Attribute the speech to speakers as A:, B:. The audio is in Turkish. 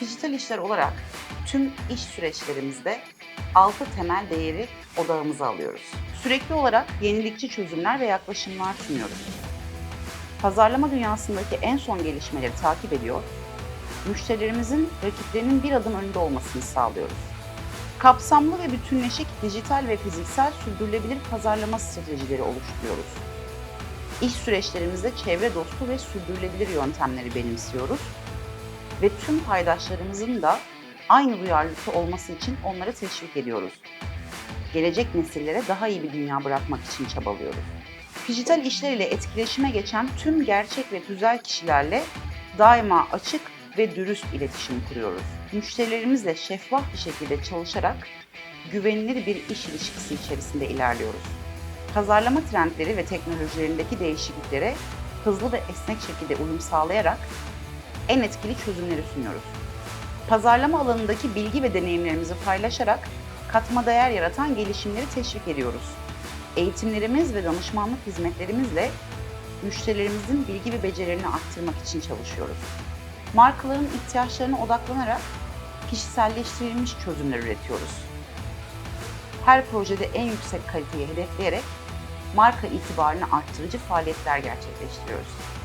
A: Dijital işler olarak tüm iş süreçlerimizde altı temel değeri odağımıza alıyoruz. Sürekli olarak yenilikçi çözümler ve yaklaşımlar sunuyoruz. Pazarlama dünyasındaki en son gelişmeleri takip ediyor, müşterilerimizin rakiplerinin bir adım önünde olmasını sağlıyoruz. Kapsamlı ve bütünleşik dijital ve fiziksel sürdürülebilir pazarlama stratejileri oluşturuyoruz. İş süreçlerimizde çevre dostu ve sürdürülebilir yöntemleri benimsiyoruz ve tüm paydaşlarımızın da aynı duyarlılıkta olması için onları teşvik ediyoruz. Gelecek nesillere daha iyi bir dünya bırakmak için çabalıyoruz. Dijital işler ile etkileşime geçen tüm gerçek ve tüzel kişilerle daima açık ve dürüst iletişim kuruyoruz. Müşterilerimizle şeffaf bir şekilde çalışarak güvenilir bir iş ilişkisi içerisinde ilerliyoruz. Pazarlama trendleri ve teknolojilerindeki değişikliklere hızlı ve esnek şekilde uyum sağlayarak en etkili çözümleri sunuyoruz. Pazarlama alanındaki bilgi ve deneyimlerimizi paylaşarak katma değer yaratan gelişimleri teşvik ediyoruz. Eğitimlerimiz ve danışmanlık hizmetlerimizle müşterilerimizin bilgi ve becerilerini arttırmak için çalışıyoruz. Markaların ihtiyaçlarına odaklanarak kişiselleştirilmiş çözümler üretiyoruz. Her projede en yüksek kaliteyi hedefleyerek marka itibarını arttırıcı faaliyetler gerçekleştiriyoruz.